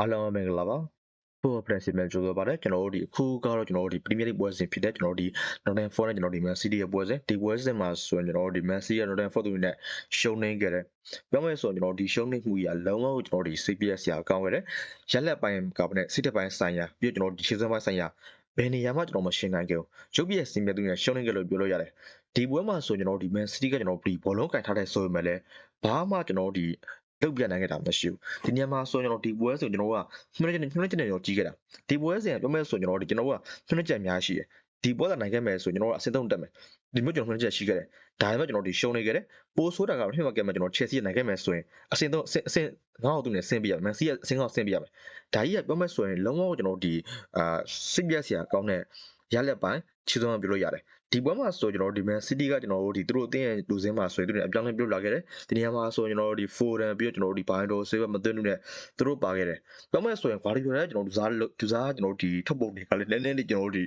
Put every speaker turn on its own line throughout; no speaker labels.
အားလုံးမင်္ဂလာပါဖို့ principal ကြိုဆိုပါတယ်ကျွန်တော်တို့ဒီအခုကတော့ကျွန်တော်တို့ဒီ Premier League ပွဲစဉ်ဖြစ်တဲ့ကျွန်တော်တို့ဒီ Nottingham Forest နဲ့ကျွန်တော်တို့ဒီ Man City ရဲ့ပွဲစဉ်ဒီပွဲစဉ်မှာဆိုရင်ကျွန်တော်တို့ဒီ Man City ရဲ့ Nottingham Forest နဲ့ရှုံးနေခဲ့တယ်ပြောမယ်ဆိုရင်ကျွန်တော်ဒီရှုံးနေမှုကြီးကလုံးဝကျွန်တော်ဒီ CPS ရာကောင်းခဲ့တယ်ရက်လက်ပိုင်းကနဲ့စစ်တပ်ပိုင်းဆိုင်ရာပြီးတော့ကျွန်တော်ဒီရှေ့ဆုံးပိုင်းဆိုင်ရာဘယ်နေရာမှကျွန်တော်မရှင်းနိုင်ခဲ့ဘူးရုပ်ပြည့်စင်ပြသူနဲ့ရှုံးနေကြလို့ပြောလို့ရတယ်ဒီပွဲမှာဆိုကျွန်တော်ဒီ Man City ကကျွန်တော်ဒီဘောလုံးကင်ထားတဲ့ဆိုပေမဲ့လည်းဘာမှကျွန်တော်ဒီ လုတ်ပြနိုင်ခဲ့တာမရှိဘူးဒီညမှာဆိုကျွန်တော်ဒီပွဲဆိုကျွန်တော်ကမှန်တယ်မှန်တယ်ကျွန်တော်ကြီးခဲ့တာဒီပွဲစဉ်ကပြောမဲ့ဆိုကျွန်တော်ဒီကျွန်တော်ကမှန်တယ်အများရှိတယ်ဒီပွဲကနိုင်ခဲ့မယ်ဆိုကျွန်တော်ကအစင်းသုံးတက်မယ်ဒီမျိုးကျွန်တော်မှန်တယ်ရှိခဲ့တယ်ဒါပေမဲ့ကျွန်တော်ဒီရှုံးနေခဲ့တယ်ပိုဆိုးတာကဖြစ်မှာကဲမှာကျွန်တော် Chelsea နိုင်ခဲ့မယ်ဆိုရင်အစင်းသုံးအစင်းအစင်းငါ့အောင်သူနဲ့ဆင်းပြရမယ် Man City ကအစင်းကောက်ဆင်းပြရမယ်ဒါကြီးကပြောမဲ့ဆိုရင်လုံးဝကျွန်တော်ဒီအာစိတ်ပြက်စရာကောင်းတဲ့ရလက်ပိုင်းခြေစုံပြောလို့ရတယ် ဒီပွဲမှာဆိုကျွန်တော်ဒီ Man City ကကျွန်တော်တို့ဒီသူတို့အသင်းရဲ့လူစင်းမှာဆိုရင်သူတို့အပြောင်းလဲပြုတ်လာခဲ့တယ်ဒီနေရာမှာဆိုကျွန်တော်တို့ဒီ Foden ပြီးတော့ကျွန်တော်တို့ဒီ Bindo Silva မသွင်းလို့နဲ့သူတို့ပါခဲ့တယ်ပြောမယ်ဆိုရင် Guardiola ရဲ့ကျွန်တော်တို့စားလူစားကျွန်တော်တို့ဒီထုတ်ပုံတွေကလည်းနည်းနည်းလေးကျွန်တော်တို့ဒီ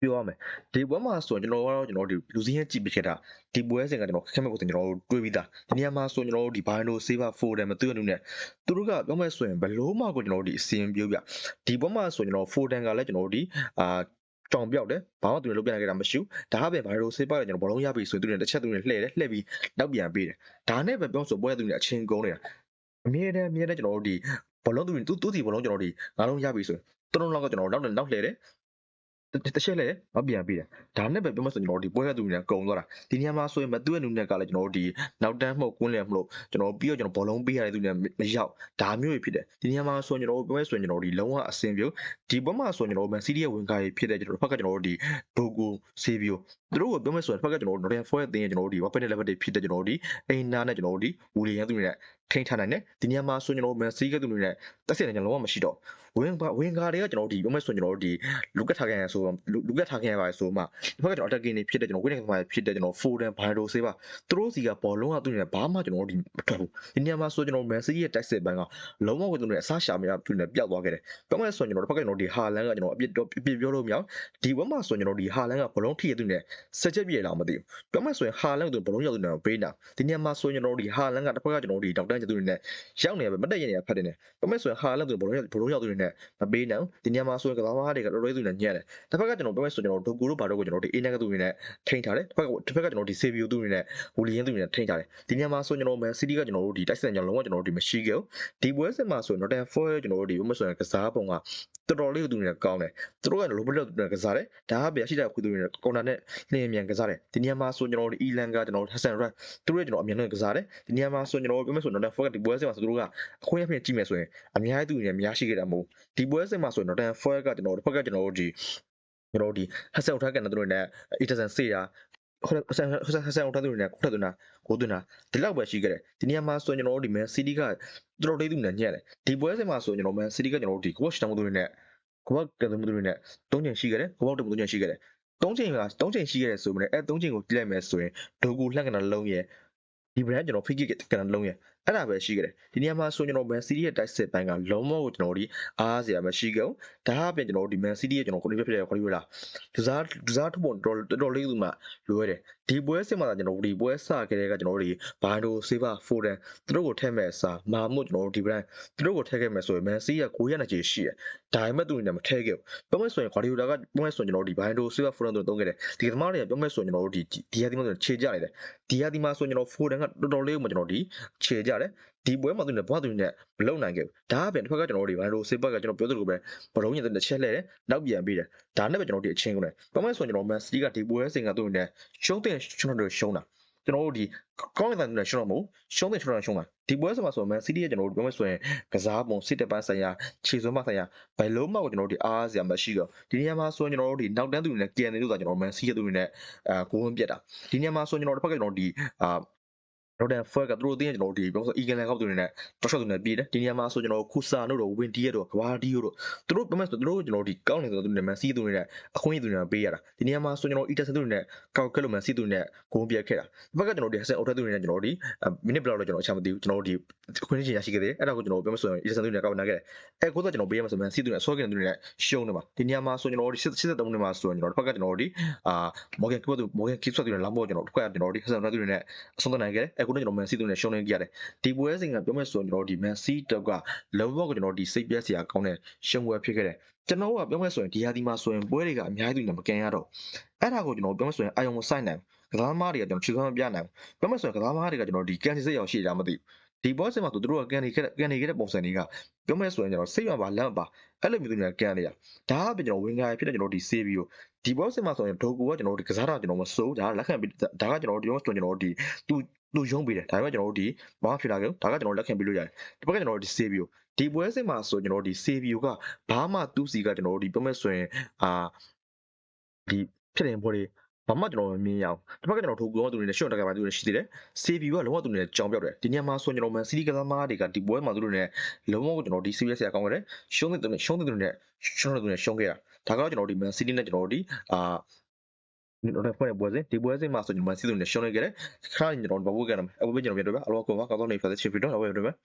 ပြောရမယ်ဒီပွဲမှာဆိုရင်ကျွန်တော်ကတော့ကျွန်တော်တို့လူစင်းရဲ့ကြည့်ပြခဲ့တာဒီပွဲစဉ်ကကျွန်တော်ခက်မဲ့ကိုကျွန်တော်တို့တွေးပြီးသားဒီနေရာမှာဆိုကျွန်တော်တို့ဒီ Bindo Silva Foden မသွင်းလို့နဲ့သူတို့ကပြောမယ်ဆိုရင်ဘလို့မှကိုကျွန်တော်တို့ဒီအစင်ပြောပြဒီပွဲမှာဆိုကျွန်တော် Foden ကလည်းကျွန်တော်တို့ဒီအာ ကြောင်ပြောက်တယ်ဘာမှသူတွေလုပ်ပြနိုင်ခဲ့တာမရှိဘူးဒါကပဲဘာလို့ဆေးပောက်တယ်ကျွန်တော်ဘောလုံးရပြီဆိုရင်သူတွေတစ်ချက်သူတွေလှည့်တယ်လှည့်ပြီးနောက်ပြန်ပေးတယ်ဒါနဲ့ပဲပြောဆိုပွဲသူတွေအချင်းကုန်းနေတာအမြဲတမ်းအမြဲတမ်းကျွန်တော်တို့ဒီဘောလုံးသူတွေသူသူစီဘောလုံးကျွန်တော်တို့ဒီငါလုံးရပြီဆိုရင်သူတို့လောက်ကကျွန်တော်နောက်နောက်လှည့်တယ် တစ်ချက်လဲမပြန်ပြီးတယ်ဒါနဲ့ပဲပြောမဆိုကျွန်တော်တို့ဒီပွဲကသူတွေကုံသွားတာဒီနေရာမှာဆိုရင်မသူ့ရဲ့နူနဲ့ကလည်းကျွန်တော်တို့ဒီနောက်တန်းမှုတ်ကွင်းလည်မှုလို့ကျွန်တော်ပြီးတော့ကျွန်တော်ဘောလုံးပေးရတဲ့သူတွေမရောက်ဒါမျိုးဖြစ်တယ်ဒီနေရာမှာဆိုရင်ကျွန်တော်တို့ပြောမဆိုရင်ကျွန်တော်တို့ဒီလုံးဝအဆင်ပြေဒီဘက်မှာဆိုရင်ကျွန်တော်တို့မန်စီးတီးရဲ့ဝင်ကားတွေဖြစ်တဲ့ကျွန်တော်တို့ဖက်ကကျွန်တော်တို့ဒီဒိုကိုဆေးဗီယိုသူတို့ကပြောမဆိုရင်ဖက်ကကျွန်တော်တို့ Nottingham Forest အသင်းရဲ့ကျွန်တော်တို့ဒီ weapon level တွေဖြစ်တဲ့ကျွန်တော်တို့ဒီအိမ်နာနဲ့ကျွန်တော်တို့ဒီဝူလီယန်သူတွေနဲ့ထိန်းထားနိုင်တယ်ဒီနေရာမှာဆိုရင်ကျွန်တော်တို့မန်စီးကသူတွေနဲ့တက်ဆက်နေကြလုံးဝမရှိတော့ ဝင်ဝင်ကားတွေကကျွန်တော်တို့ဒီပြောမဆိုရင်ကျွန်တော်တို့ဒီလူကထားခဲ့ရဆိုလူကထားခဲ့ရပါဆိုမှဒီဘက်ကကျွန်တော် attacking တွေဖြစ်တဲ့ကျွန်တော်ဝိနည်းကမှဖြစ်တဲ့ကျွန်တော် Foden Bino ဆေးပါသူတို့စီကဘောလုံးကသူတွေနဲ့ဘာမှကျွန်တော်တို့ဒီမထွက်ဘူးဒီနေရာမှာဆိုကျွန်တော်မန်စီးရဲ့ tactic ဘန်းကလုံးဝကိုသူတွေအစားရှာမရသူတွေနဲ့ပျောက်သွားခဲ့တယ်ပြောမဆိုရင်ကျွန်တော်တစ်ဖက်ကကျွန်တော်ဒီဟာလန်ကကျွန်တော်အပြစ်အပြစ်ပြောလို့မရအောင်ဒီဘက်မှာဆိုကျွန်တော်ဒီဟာလန်ကဘောလုံးထိရသူနဲ့ဆက်ချက်ပြေလာမသိဘူးပြောမဆိုရင်ဟာလန်ကသူဘောလုံးရောက်သူနဲ့ပေးတာဒီနေရာမှာဆိုကျွန်တော်ဒီဟာလန်ကတစ်ဖက်ကကျွန်တော်ဒီတောက်တန်းကျသူတွေနဲ့ရောက်နေရပဲမတက်ရနေရဖတ်တယ်နဲ့ပြောမဆိုရင်ဟာလန်ကသူဘောလုံးဘောလုံးရောက်သူတွေနဲ့မပေးနိုင်ဒီနေရာမှာဆိုရင်ကစားသမားတွေကတော်တော်လေးသူနဲ့ညံ့တယ်တစ်ဖက်ကကျွန်တော်ပြောမဆိုကျွန်တော်ဒိုကူတို့ဘာတို့ကိုကျွန်တော်ဒီအေးနက်ကသူတွေနဲ့ထိန်းထားတယ်တစ်ဖက်ကတစ်ဖက်ကကျွန်တော်ဒီဆေဗီယိုသူတွေနဲ့ဝူလီယန်သူတွေနဲ့ထိန်းထားတယ်ဒီနေရာမှာဆိုကျွန်တော်မန်စီးတီးကကျွန်တော်တို့ဒီတိုက်စံကျွန်တော်လုံးဝကျွန်တော်တို့ဒီမရှိခဲ့ဘူးဒီပွဲစဉ်မှာဆိုတော့ Nottingham Forest ကျွန်တော်တို့ဒီဘယ်မှာဆိုရင်ကစားပုံကတော်တော်လေးသူတွေကောင်းတယ်သူတို့ကလိုဘလက်သူတွေကစားတယ်ဒါကပြရှိတဲ့ခုသူတွေကောင်တာနဲ့လျင်မြန်ကစားတယ်ဒီနေရာမှာဆိုကျွန်တော်တို့အီလန်ကကျွန်တော်ဟက်ဆန်ရက်သူတို့ကျွန်တော်အမြန်နဲ့ကစားတယ်ဒီနေရာမှာဆိုကျွန်တော်ပြောမယ်ဆိုတော့ Nottingham Forest ဒီပွဲစဉ်မှာဆိုသူတို့ကအခွင့်အရေးကြည့်မယ်ဆိုရင်အများကြီးသူတွေများရှိခဲ့တာမဟုတ်ဒီပွဲစဉ်မှာဆိုရင် Nottingham Forest ကကျွန်တော်တို့တစ်ဖက်ကကျွန်တော်တို့ဒီကျွန်တော်တို့ဒီဟက်ဆန်ထားကန်တဲ့သူတွေနဲ့အီတဆန်စေးတာဟိုဆန်ဟိုဆန်ဟက်ဆန်ထားသူတွေနဲ့ကိုထက်သူနာကိုသွင်းတာဒီလောက်ပဲရှိခဲ့တယ်ဒီနေရာမှာဆိုရင်ကျွန်တော်တို့ဒီ Man City ကတော်တော်လေးသူနဲ့ညက်တယ်ဒီပွဲစဉ်မှာဆိုရင်ကျွန်တော် Man City ကကျွန်တော်တို့ဒီ coach တောင်းသူတွေနဲ့ကိုဘကကသူတွေနဲ့၃ချိန်ရှိခဲ့တယ်ကိုဘောက်တုံ၃ချိန်ရှိခဲ့တယ်၃ချိန်က၃ချိန်ရှိခဲ့တယ်ဆိုမှလည်းအဲ၃ချိန်ကိုကြည့်လိုက်မယ်ဆိုရင်ဒိုကူလှက်ကနလုံးရဲ့ဒီ brand ကျွန်တော် free kick ကနလုံးရဲ့ အဲ့ဒါပဲရှိခဲ့တယ်ဒီနေရာမှာဆိုကျွန်တော် Man City ရဲ့တိုက်စစ်ပိုင်းကလုံးဝကိုကျွန်တော်ဒီအားစရာမရှိခဲ့ဘူးဒါအပြင်ကျွန်တော်ဒီ Man City ရဲ့ကျွန်တော်ကိုနေဖြစ်တဲ့ခေါ်လို့လားဒဇာဒဇာထဖို့တော်တော်လေးသူမှလွယ်တယ်ဒီပွဲစစ်မှာကျွန်တော်ဒီပွဲစခဲ့တဲ့ကကျွန်တော်တို့ဒီဘိုင်ဒိုဆေးဘာဖိုဒန်သူတို့ကိုထည့်မဲ့အစားမာမွတ်ကျွန်တော်တို့ဒီ brand သူတို့ကိုထည့်ခဲ့မယ်ဆိုရင် Man City က900နဲ့ချေရှိတယ်ဒါပေမဲ့သူတွေနဲ့မထည့်ခဲ့ဘူးပြောမဲ့ဆိုရင် Guardiola ကပြောမဲ့ဆိုရင်ကျွန်တော်ဒီဘိုင်ဒိုဆေးဘာဖိုဒန်တို့သုံးခဲ့တယ်ဒီသမားတွေကပြောမဲ့ဆိုရင်ကျွန်တော်တို့ဒီဒီဟာဒီမှာခြေကြရတယ်ဒီဟာဒီမှာဆိုရင်ကျွန်တော်ဖိုဒန်ကတော်တော်လေးကိုကျွန်တော်ဒီခြေကြတယ်ဒီပွဲမှာသူနဲ့ဘွားသူနဲ့မလုံနိုင်ခဲ့ဘူးဒါအပြင်တစ်ဖက်ကကျွန်တော်တို့ဒီဘန်ဒိုစေဘက်ကကျွန်တော်ပြောသလိုပဲဘလုံးညင်တဲ့ချက်လှည့်တယ်နောက်ပြန်ပြီးတယ်ဒါနဲ့ပဲကျွန်တော်တို့ဒီအချင်းကုန်တယ်ဘာမှဆိုရင်ကျွန်တော်မန်စတီကဒီပွဲစဉ်ကသူနဲ့ရှုံးတဲ့ကျွန်တော်တို့ရှုံးတာကျွန်တော်တို့ဒီကောင်းတဲ့တဲ့ရှုံးတော့မဟုတ်ရှုံးတဲ့ကျွန်တော်ရှုံးတာဒီပွဲစဉ်မှာဆိုမန်စီးတီးရဲ့ကျွန်တော်တို့ပြောမယ်ဆိုရင်ကစားပုံစစ်တပ်ပန်းဆိုင်ရာခြေစွမ်းမဆိုင်ရာဘယ်လုံးမှကိုကျွန်တော်တို့ဒီအားစရာမရှိတော့ဒီနေရာမှာဆိုရင်ကျွန်တော်တို့ဒီနောက်တန်းသူတွေနဲ့ကန်နေလို့ဆိုကျွန်တော်မန်စီးရဲ့သူတွေနဲ့အာကိုဝန်းပြက်တာဒီနေရာမှာဆိုကျွန်တော်တို့တစ်ဖက်ကကျွန်တော်ဒီအာ တော့တဲ့ fuck ကသူတို့အသိကျွန်တော်တို့ဒီပြောဆို eagle ကောက်သူတွေနဲ့တော့ရှော့သူနဲ့ပြေးတယ်ဒီနေရာမှာဆိုကျွန်တော်ခုစာတို့တော့ win တီးရတော့ကဘာဒီတို့သူတို့ပြောမယ်ဆိုသူတို့ကျွန်တော်ဒီကောက်နေဆိုသူတွေနဲ့မန်စီးသူတွေနဲ့အခွင့်အရေးသူတွေနဲ့ပေးရတာဒီနေရာမှာဆိုကျွန်တော် eater သူတွေနဲ့ကောက်ကက်လို့မန်စီးသူတွေနဲ့ဂုံးပြက်ခဲ့တာဒီဘက်ကကျွန်တော်ဒီ Hassan အောက်ထက်သူတွေနဲ့ကျွန်တော်ဒီမိနစ်ဘယ်လောက်တော့ကျွန်တော်အချမ်းမသိဘူးကျွန်တော်ဒီအခွင့်အရေးရရှိခဲ့တယ်အဲ့ဒါကိုကျွန်တော်ပြောမယ်ဆိုရင် eater သူတွေနဲ့ကောက်နာခဲ့တယ်အဲ့ကိုတော့ကျွန်တော်ပေးရမှာဆိုမန်စီးသူတွေနဲ့ဆွဲခဲ့တဲ့သူတွေနဲ့ရှုံးနေပါဒီနေရာမှာဆိုကျွန်တော်ဒီ83မိနစ်မှာဆိုရင်ကျွန်တော်ဒီဘက်ကကျွန်တော်ဒီအာ Morgan Kipp သူ Morgan Kipp သူတွေနဲ့လောင်းဖို့ကျွန်တော်ဒီဘက်ကကျွန်တော်ဒီ Hassan သူတွေနဲ့အဆုံးသတ်နိုင်ခဲ့တယ်အခုတော့ကျွန်တော်မန်စီးသူနဲ့ရှုံးနေကြရတယ်ဒီပွဲစဉ်ကပြောမဲ့ဆိုရင်ကျွန်တော်ဒီမန်စီးတက်ကလုံးဝကကျွန်တော်ဒီစိတ်ပြက်စရာကောင်းတဲ့ရှုံးပွဲဖြစ်ခဲ့တယ်ကျွန်တော်ကပြောမဲ့ဆိုရင်ဒီဟာဒီမှာဆိုရင်ပွဲတွေကအများကြီးသူနဲ့မကန်ရတော့အဲ့ဒါကိုကျွန်တော်ပြောမဲ့ဆိုရင်အာယုံမဆိုင်နိုင်ကစားသမားတွေကကျွန်တော်ချူဆန်းမပြနိုင်ပြောမဲ့ဆိုရင်ကစားသမားတွေကကျွန်တော်ဒီကန်စီစိတ်ရောက်ရှိတာမသိဘူးဒီဘောစင်မှာသူတို့ကကန်နေခဲ့ကန်နေခဲ့တဲ့ပုံစံတွေကပြောမဲ့ဆိုရင်ကျွန်တော်စိတ်ရပါလက်မပါအဲ့လိုမျိုးသူတွေကကန်နေရဒါကပြင်ကျွန်တော်ဝင်ကားဖြစ်တဲ့ကျွန်တော်ဒီစေးပြီးတော့ဒီဘောစင်မှာဆိုရင်ဒိုကူကကျွန်တော်ဒီကစားတာကျွန်တော်မစိုးဒါလက်ခံပြီးဒါကကျွန်တော်ဒီဘောဆိုကျွန်တော်ဒီသူ သူရုံးပေးတယ်ဒါပေမဲ့ကျွန်တော်ဒီဘာမှဖြစ်လာကြဘူးဒါကကျွန်တော်လက်ခံပြီးလို့ရတယ်ဒီဘက်ကကျွန်တော်ဒီစေးပြီးဒီပွဲစင်မှာဆိုကျွန်တော်ဒီစေးပြီးကဘာမှသူ့စီကကျွန်တော်ဒီပြောမဲ့ဆိုရင်အာဒီဖြစ်တဲ့ပွဲတွေဘာမှကျွန်တော်မမြင်ရအောင်ဒီဘက်ကကျွန်တော်ထိုးကူကသူတွေနဲ့ရှော့တက်ကပါသူတွေရှိသေးတယ်စေးပြီးကလုံးဝသူတွေနဲ့ကြောင်ပြောက်တယ်ဒီညမှာဆိုကျွန်တော်မန်စီးတီးကစားသမားတွေကဒီပွဲမှာသူတို့နဲ့လုံးဝကျွန်တော်ဒီ serious ရကောင်းခဲ့တယ်ရှုံးတဲ့သူနဲ့ရှုံးတဲ့သူနဲ့ရှုံးတဲ့သူနဲ့ရှုံးခဲ့တာဒါကတော့ကျွန်တော်ဒီမန်စီးတီးနဲ့ကျွန်တော်ဒီအာကျွ န်တော်ဖွဲ့တဲ့ပွဲစဉ်ဒီပွဲစဉ်မှာဆိုကျွန်တော်မန်စီးတီးနဲ့ရှုံးနေခဲ့တယ်ခါကျွန်တော်ဘာဘူးကန်တယ်အဘပဲကျွန်တော်ပြတော့ဗျာအလောကောကောကောနေဖတ်တဲ့ချစ်ပြီးတော့အဘပဲပြတော့